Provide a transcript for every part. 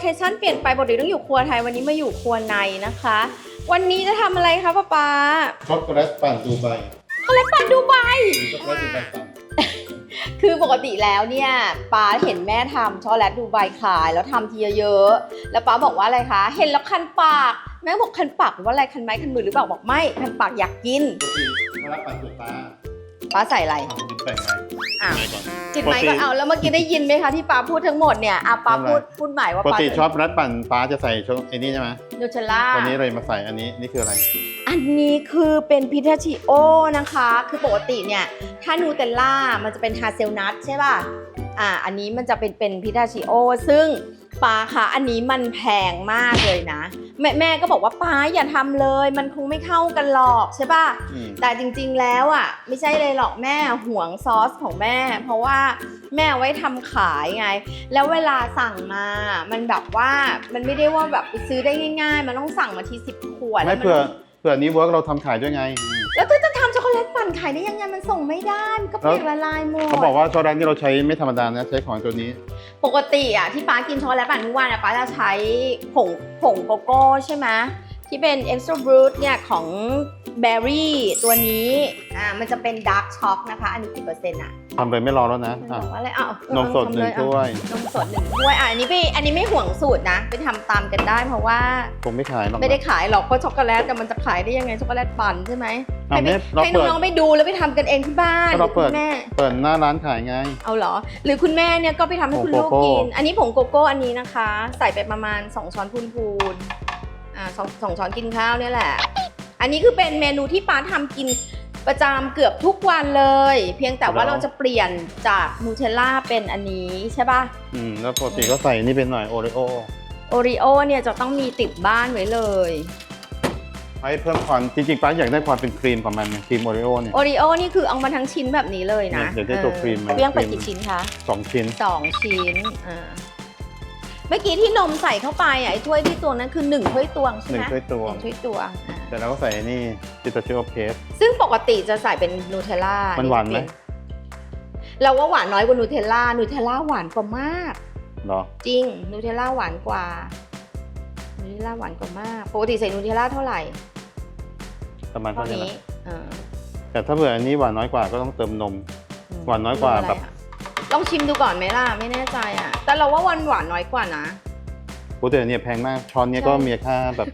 เคชั่นเปลี่ยนไปปกติต้องอยู่ครัวไทยวันนี้มาอยู่ครัวในนะคะ วันนี้จะทำอะไรคะป๊าป๊าช็อกโกแลตปั่นดูไบคอลเลปันดูไบหรือช็อกโกแลตดูไบปั่นคือปกติแล้วเนี่ยป๊าเห็นแม่ทำช็อกโกแลตดูไบขายแล้วทำทีเยอะๆแล้วป๊าบอกว่าอะไรคะ เห็นแล้วคันปากแม่บอกคันปากหรือว่าอะไรคันไม้คันมือหรือเปล่าบอกไม่คันปากอยากกิน ก็คือช็อกโกแลตปั่นตัวตา ป๊าใส่อะไรอะดิบแปลงไงอะไงก่อน จิตไม้ก็เอาแล้วเมื่อกี้ได้ยินไหมคะที่ป๊าพูดทั้งหมดเนี่ยอะป๊าพูดพูดหมายว่าปกป๊าติช็อกโกแลตปั่นป้าจะใส่ช็อกไอ้นี่ใช่ไหมนูเทลล่า วันนี้เลยมาใส่อันนี้นี่คืออะไร อันนี้คือเป็นพิทาชิโอนะคะ คือปกติเนี่ย ถ้านูเทลล่ามันจะเป็นฮาเซลนัทใช่ป่ะ อ่า อันนี้มันจะเป็นเป็นพิทาชิโอ ซึ่ง ปาคะอันนี้มันแพงมากเลยนะ แม่แม่ก็บอกว่าป้าอย่าทำเลย มันคงไม่เข้ากันหรอกใช่ป่ะอืมแต่จริงๆแล้วอะ ไม่ใช่เลยหรอกแม่ห่วงซอสของแม่ เพราะว่าแม่เอาไว้ทำขายไง แล้วเวลาสั่งมา มันแบบว่ามันไม่ได้ว่าแบบไปซื้อได้ง่าย ๆ มันต้องสั่งมาทีสิบขวดไม่แล้วนเผื่อ เผื่อนี้เวิร์กเราทำขายด้วยไง แล้วก็จะทำช็อกโกแลตปั่นขายได้ยังไงมันส่งไม่ได้มันก็เปียกละลายหมด เขาบอกว่าช็อกโกแลตที่เราใช้ไม่ธรรมดานะใช้ของตัวนี้ ปกติอะที่ป้ากินช็อกโกแลตปั่นทุกวันอะป้าจะใช้ผงผงโกโก้ใช่ไหมที่เป็น extra brut เนี่ยของ berry ตัวนี้อ่ามันจะเป็น dark choc นะคะ อันนี้กี่เปอร์เซ็นต์อะ ทำเลยไม่รอแล้วนะมันอะ บอกว่าอะไรอ้าวนมสดหนึ่งถ้วย นมสดหนึ่งถ้วยอะอันนี้ไปอันนี้ไม่ห่วงสูตรนะ ไปทำตามกันได้เพราะว่า คงไม่ขายหรอกนะ ไม่ได้ขายหรอกเพราะช็อกโกแลตแต่มันจะขายได้ยังไงช็อกโกแลตปั่นใช่ไหมอะให้ไปเนี่ยเราให้เปิด น้องๆไปดูแล้วไปทำกันเองที่บ้านก็เราเปิดคุณแม่เปิดหน้าร้านขายไง เอาเหรอ หรือคุณแม่เนี่ยก็ไปทำให้คุณผงลูกโกโก้ กิน อันนี้ผงโกโก้อันนี้นะคะ ใส่ไปประมาณ 2 ช้อนพูนพูนๆอ่าสองสองช้อนกินข้าวเนี่ยแหละ อันนี้คือเป็นเมนูที่ป้าทำกิน ประจำเกือบทุกวันเลย เพียงแต่ว่าเราจะเปลี่ยนจากนูเทลล่าเป็นอันนี้ใช่ปะอืมแล้วปกติก็ใส่นี่เป็นหน่อยโอริโอโอริโอเนี่ยจะต้องมีติดบ้านไว้เลยให้เพิ่มความจริงๆป้าอยากได้ความเป็นครีมของมันไงครีมโอริโอเนี่ยโอริโอนี่คือเอามาทั้งชิ้นแบบนี้เลยนะเนี่ยเดี๋ยวได้ตัวครีมมาเออเลี้ยงไปครีมกี่ชิ้นคะสองชิ้นสองชิ้นอ่าเมื่อกี้ที่นมใส่เข้าไปอะไอ้ถ้วยที่ตวงนั้นคือหนึ่งถ้วยตวงใช่หไหนึ่มงถ้วยตวหงนึ่งถ้วยตวงอ่า แต่เราก็ใส่นี่พิตาชิโอเพสซึ่งปกติจะใส่เป็นนูเทลล่ามัมันหวานไหม เราว่าหวานน้อยกว่านูเทลล่านูเทลล่าหวานกว่ามากเหรอ จริงนูเทลล่าหวานกว่านูเทลล่าหวานกว่ามาก ปกติใส่นูเทลล่าเท่าไหร่ประมาณเท่าเท่านี้นี้นะอ่าแต่ถ้าเผื่ออันนี้หวานน้อยกว่าก็ต้องเติมนมอืมหวานน้อยกว่าะไรแบบอะต้องชิมดูก่อนไหมล่ะไม่แน่ใจอะ แต่เราว่าวันหวานน้อยกว่านะ โอ้แต่อันเนี่ยแพงมากช้อนเนี้ยก็ใช่ มีค่าแบบ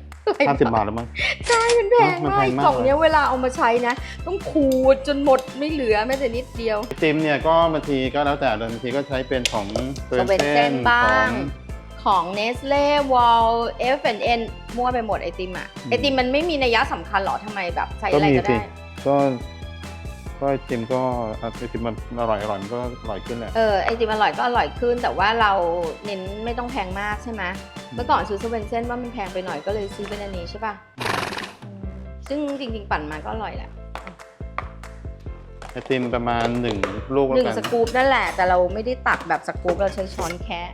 ห้าสิบบาทแล้วมั้ง ใช่มันแพงมันมาแพกงมาก กล่องเนี้ยเวลาเอามาใช้นะ ต้องขูดจนหมดไม่เหลือแม้แต่นิดเดียวไอติมเนี่ยก็บางทีก็แล้วแต่เลยบางทีก็ใช้เป็นของเซก็เป็นเส้นบ้าง ของ ของ Nestle Wall F&N มั่วไปหมดไอติมอะอืม ไอติมมันไม่มีนัยสำคัญหรอทำไมแบบใช้ก็อะไรมีก็สิได้ ก็ก็ไอติมก็ไอติมมันอร่อยอร่อยมันก็อร่อยขึ้นแหละ เออไอติมอร่อยก็อร่อยขึ้น แต่ว่าเราเน้นไม่ต้องแพงมากใช่ไหมเมื่อก่อนซื้อสเวนเซนว่ามันแพงไปหน่อยก็เลยซื้อเป็นอันนี้ใช่ป่ะอืม ซึ่งจริง ๆ ปั่นมาก็อร่อยแหละไอติมประมาณหนึ่งลูกหแล้วนึ่งกันสกู๊ปนั่นแหละ แต่เราไม่ได้ตักแบบสกู๊ปเราใช้ช้อนแคะ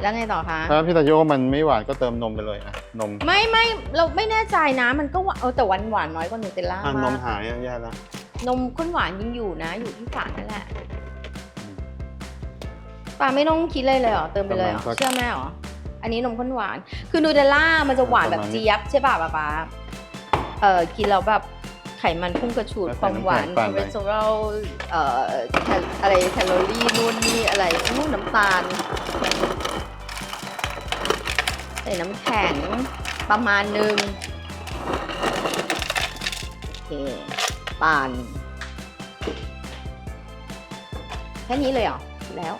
แล้วไงต่อคะ ถ้าพิตาชิโอมันไม่หวานก็เติมนมไปเลยอะนมไม่ไม่เราไม่แน่ใจนะ มันก็หวานเออแต่หวานหวานน้อยกว่านูเทลล่าอะนมามกหายอะแย่แล้วนมข้นหวานยังอยู่นะ อยู่ที่ฝานั่นแหละปาไม่ต้องคิดเลยเลยเหรอเติมไปเลยเหรอประมาณสักเชื่อแม่เหรออันนี้นมข้นหวานคือนูเทลล่ามันจะหวานแบบเจี๊ยบใช่ป่ะป๊าป๊า เออกินแล้วแบบไขมันพุ่งกระฉูดความหวานคอเลสเตอรอลเอ่อแคลอะไรแคลอรี่นู่นนี่อะไรนู่นน้ำตาลใส่น้ำแข็งประมาณหนึ่งโอเคปั่นแค่นี้เลยเหรอแล้ว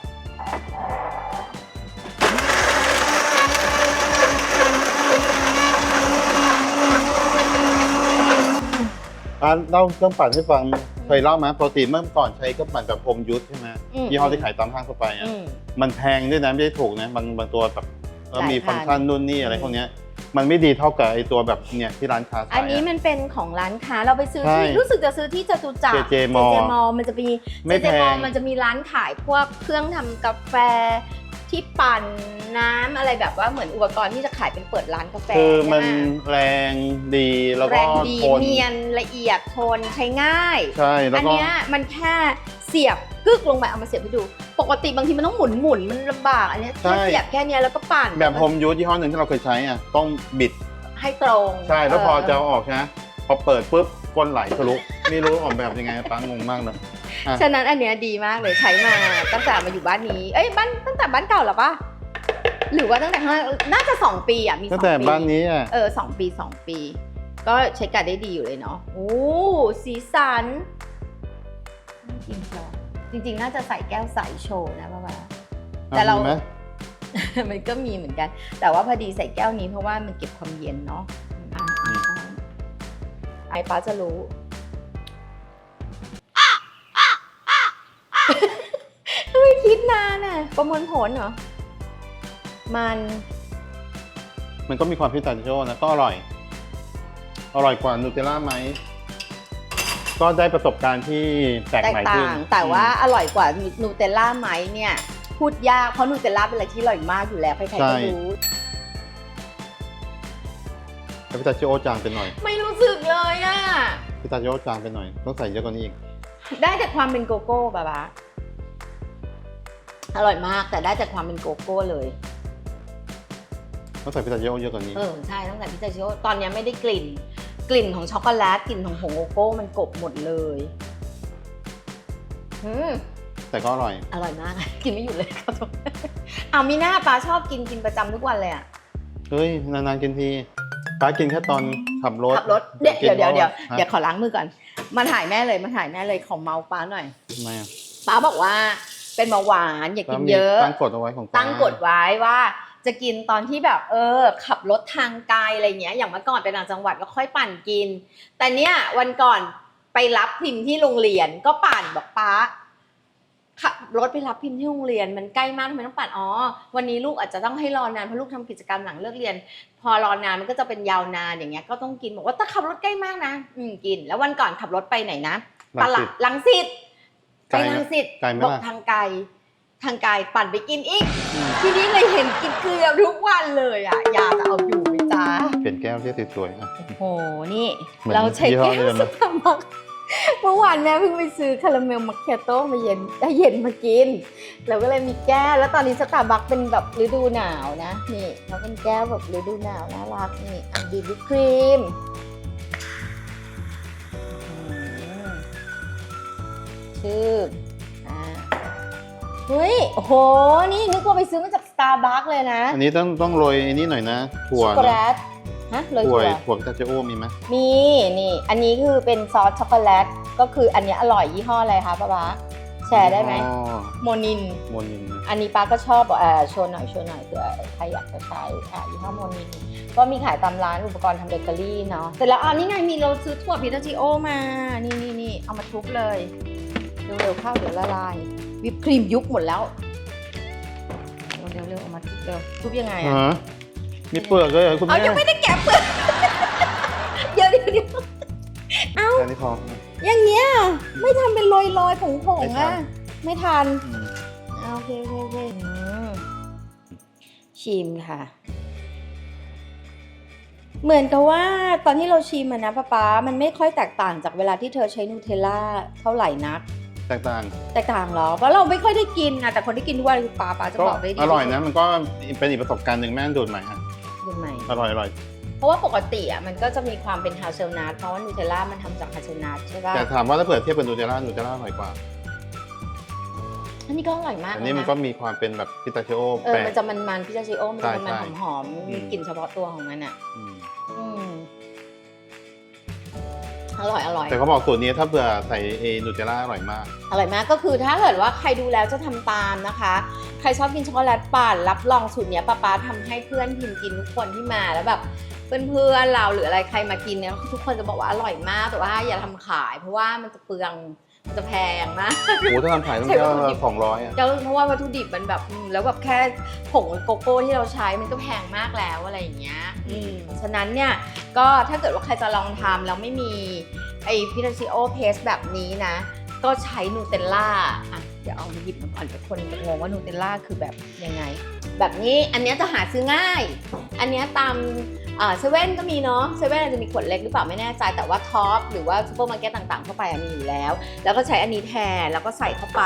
อะเล่าเครื่องปั่นให้ฟังเคยเล่าไหมปกติเมื่อก่อนใช้เครื่องปั่นแบบพรมยุทธใช่ไหมอืมยี่ห้อที่ขายตามห้างทั่วไปอะอืม มันแพงด้วยนะไม่ได้ถูกนะบางบางตัวแบบเออหลายมีพัน ฟังก์ชันนู่นนี่อะไรอืมพวกเนี้ย มันไม่ดีเท่ากับไอตัวแบบเนี่ยที่ร้านค้าขายอันนี้อะมันเป็นของร้านค้าเราไปซื้อใช่ที่รู้สึกจะซื้อที่จตุจักร JJ Mall มอมันจะมี ไม่เจเจแพมองมันจะมีร้านขายพวกเครื่องทำกาแฟที่ปั่นน้ำอะไรแบบว่าเหมือนอุปกรณ์ที่จะขายเป็นเปิดร้านกาแฟคือมันใช่ไหแรงดีแล้วแรก็งดีทนเนียนละเอียดทนใช้ง่าย ใช่แล้วอันก็ เนี้ยมันแค่เสียบ กึกลงไปเอามาเสียบให้ดู ปกติบางทีมันต้องหมุนหมุนๆมันลำบากอันเนี้ยใช่แค่เสียบแค่เนี้ยแล้วก็ปั่นแบบโฮมยูสยี่ห้อหนึ่งที่เราเคยใช้อะต้องบิดให้ตรงใช่แล้วพอจะเอาออกใช่ไหมพอเปิดปุ๊บก้นไหลทะลุไม่รู้ออกแบบยังไงป้างงมากเลย อะ ฉะนั้นอันเนี้ยดีมากเลยใช้มาตั้งแต่มาอยู่บ้านนี้เอ้ยบ้านตั้งแต่บ้านเก่าเหรอปะหรือว่าตั้งแต่ข้างน่าจะสองปีอะมีสตั้องงแต่ปี บ้านนี้อะ เออสองปีสองปี ก็ใช้การได้ดีอยู่เลยเนาะโอ้สีสันน่ากินพอ จริงๆ น่าจะใส่แก้วใสโชว์นะป้าป้าแต่เรา มีไหม มันก็มีเหมือนกัน แต่ว่าพอดีใส่แก้วนี้เพราะว่ามันเก็บความเย็นเนาะอะอะช้อนไอป้าจะรู้เฮ้ยคิดนานอะ ประมวลผลเหรอ มันมันก็มีความพิตาชิโอนะก็อร่อย อร่อยกว่านูเทลล่าไหม ก็ได้ประสบการณ์ที่แปลกแตกใหม่ต่าขึ้นง แต่ว่าอร่อยกว่านูเทลล่าไหมเนี่ยพูดยากเพราะนูเทลล่าเป็นอะไรที่อร่อยมากอยู่แล้วใครๆก็รู้ แต่พิตาชิโอจางไปหน่อยไม่รู้สึกเลยอะ พิตาชิโอจางไปหน่อย ต้องใส่เยอะกว่านี้อีก ได้แต่ความเป็นโกโก้บาบาอร่อยมากแต่ได้แต่ความเป็นโกโก้เลย ต้องใส่พิตาชิโอเยอะกว่านี้ เออใช่ตั้งแต่พิซซ่าชิโอตอนเนี้ยไม่ได้กลิ่น กลิ่นของช็อกโกแลตกลิ่นของผงโกโก้มันกลบหมดเลยอืมแต่ก็อร่อย อร่อยมาก กินไม่หยุดเลยครับทุกคนอ้าวมีหน้าปลาชอบกินกินประจำทุกวันเลยอะเฮ้ย นานๆกินทีป้ากินแค่ตอนขับรถขับรถเดี๋ยวกินเดี๋ยวเดี๋ยวพเดี๋ยวราะาเดี๋ยวขอล้างมือก่อน มาถ่ายแม่เลยมาถ่ายแม่เลยของเมาป้าหน่อยทำไมอะป้าบอกว่าเป็นเบาหวานอย่ากินมีเยอะ ตั้งกฎเอาไว้ของป้าตั้งกฎไว้ว่า จะกินตอนที่แบบเออ ขับรถทางไกลอะไรเงี้ยอย่างเมื่อก่อนไปต่างจังหวัดก็ค่อยปั่นกิน แต่เนี้ยวันก่อนไปรับพิมพ์ที่โรงเรียนก็ปั่นบอกป้าขับรถไปรับพิมพ์ที่โรงเรียนมันใกล้มากทำไมต้องปั่นอ๋อวันนี้ลูกอาจจะต้องให้รอนานเพราะลูกทำกิจกรรมหลังเลิกเรียน พอรอนานมันก็จะเป็นยาวนานอย่างเงี้ยก็ต้องกินบอกว่าถ้าขับรถใกล้มากนะอืมกิน แล้ววันก่อนขับรถไปไหนนะรัตงลาสิดตลังสิตไกไปลไหมลังสิตไกลไหมบอกล่ะทางไกล ทางไกลปั่นไปกินอีกอืมทีนี้เลยเห็นกินเกลือทุกวันเลยอะยาจะเอาอยู่ไหมจ๊ะเปลี่ยนแก้วที่สวยๆอะโอ้โหนี่ เหมือนเราใช้ยี่ห้อแก้วเดิมสนะ ตาร์บัคเมื่อวานแม่เพิ่งไปซื้อคาราเมลมัคเคียโต้มาเย็นได้เย็นมากิน เราก็เลยมีแก้ว แล้วตอนนี้สตาร์บัคเป็นแบบฤดูหนาวนะ นี่เขาเป็นแก้วแบบฤดูหนาวน่ารักนี่อันดีวิปครีมอืมชื่ออ่า เฮ้ยโอ้โห นี่นึกว่าไปซื้อมาจากสตาร์บัคเลยนะอันนี้ต้องต้องโรยไอ้นี่หน่อยนะถั่วช็อกโกแลนะตฮะเลยถั่วถั่วถั่วพิตาชิโอมีไหมมีนี่ อันนี้คือเป็นซอสช็อกโกแลต ก็คืออันเนี้ยอร่อยยี่ห้ออะไรคะป้าป๊าแชร์ได้ไหม อ๋อโมนิน โมนินนะอันนี้ป้าก็ชอบบอกเออโชว์หน่อยโชว์หน่อยเผื่อใครอยากจะใช้อะยี่ห้อโมนิน ก็มีขายตามร้านอุปกรณ์ทำเบเกอรี่เนาะเสร็จแล้วอ่านี่ไงมีเราซื้อถั่วพิทาชิโอมา นี่นี่นี่เอามาทุบเลย เร็วๆเข้าเดี๋ยวละลายวิปครีมยุบหมดแล้วเร็วๆเร็วๆเอามาทุบเร็วทุบยังไงอะฮะมีเปลือกเลยเหรอคุณเอาแม่ยังไม่ได้แกะเปลือกเดี๋ยวเดี๋ยวเดี๋ยวอันนี้พอ อย่างเงี้ยไม่ทำเป็นโรยลอยผงผงไม่ทัอะนไม่ทันอืมอ่าโอเคโอเคโอเคอืมชิมค่ะ เหมือนกับว่าตอนที่เราชิมอะนะป้าป๊ามันไม่ค่อยแตกต่างจากเวลาที่เธอใช้นูเทลล่าเท่าไหร่นัก แตกต่างแตกต่างเหรอ เพราะเราไม่ค่อยได้กินอะแต่คนที่กินทุกวันคือป้าป้าจะก็บอกได้ดีอร่อยนะ มันก็เป็นอีกประสบการณ์หนึ่งแม่ดูดใหม่อะดูไหมอร่อยอร่อยเพราะว่าปกติอะมันก็จะมีความเป็นฮาเซลนัทเพราะว่านูเทลล่ามันทำจากฮาเซลนัทใช่ป่ะแต่ถามว่าถ้าเปิดเทียบกับนูเทลล่านูเทลล่าอร่อยกว่าอันนี้ก็อร่อยมากอันเลยนี้มันนะก็มีความเป็นแบบพิตาชิโอเออแปลกมันจะมันๆพิซซ่าชิโอมันใช่จะมันใช่ๆหอมๆอืมีมกลิ่นเฉพาะตัวของมันอะ อร่อยอร่อย แต่เขาบอกสูตรนี้ถ้าเผื่อใส่เอนูเทลล่าอร่อยมาก อร่อยมากก็คือถ้าเกิดว่าใครดูแล้วจะทำตามนะคะ ใครชอบกินช็อกโกแลตปั่นรับรองสูตรเนี้ยป้าป๊าทำให้เพื่อนพิมกินทุกคนที่มาแล้วแบบเพื่อนๆเราหรืออะไรใครมากินเนี่ยทุกคนจะบอกว่าอร่อยมากแต่ว่าอย่าทำขาย เพราะว่ามันจะเปลืองมัน จะแพงมากโอ้ถ้าทำขายต้องใช่แก้ววัตถุดิบสองร้อยอะก็เพราะว่าวัตถุดิบมันแบบอืมแล้วแบบแค่ผงโกโก้ที่เราใช้มันก็แพงมากแล้วอะไรอย่างเงี้ยอืมฉะนั้นเนี่ยก็ถ้าเกิดว่าใครจะลองทำแล้วไม่มีไอพิทาชิโอเพสแบบนี้นะ ก็ใช้นูเทลล่าอะเดี๋ยวเอามาหยิบมาก่อนเดี๋ยวคนจะงงว่านูเทลล่าคือแบบยังไง แบบนี้อันเนี้ยจะหาซื้อง่าย อันเนี้ยตามเซเว่นก็มีเนาะเซเว่นอาจจะมีขวดเล็กหรือเปล่าไม่แน่ใจ แต่ว่าท็อปหรือว่าซูเปอร์มาร์เก็ตต่างๆทั่วไปอะมีอยู่แล้ว แล้วก็ใช้อันนี้แทนแล้วก็ใส่เข้าไป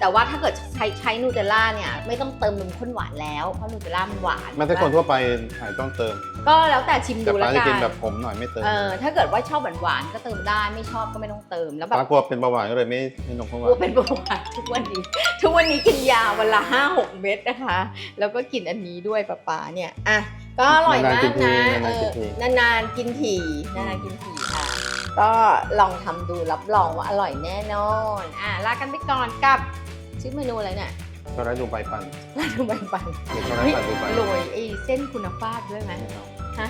แต่ว่าถ้าเกิดใช้ใช้นูเทลล่าเนี่ยไม่ต้องเติมนมข้นหวานแล้วเพราะนูเทลล่ามันหวานมันถ้าคนทั่วไปอาจจะต้องเติม ก็แล้วแต่ชิมแต่ดูป้าแล้วจะกักินนแบบผมหน่อยไม่เติมเออถ้าเกิดว่าชอบหวานๆก็เติมได้ไม่ชอบก็ไม่ต้องเติมแล้วแบบป้ากลัวเป็นเบาหวานก็เลยไม่ไม่นมข้นหกวาลัวนเป็นเบาหวานทุกวันนี้ ทุกวันนี้กินยาวันละห้าหกเม็ดนะคะแล้วก็กินอันนี้ด้วยป๊าป๊าเนี่ยอะก็อร่อยมากนะเออนานๆกินถี่นานๆกินถี่ค่ะก็ลองทำดูรับรองว่าอร่อยแน่นอนอะลากันไปก่อนกับชื่อเมนูอะไรเนี่ยก็ได้ดูใบปันลาดูใบปันหรือก็ได้เฮ้ยปันดูใบโรยไอ้เส้นคุณภาพด้วยไหมฮะ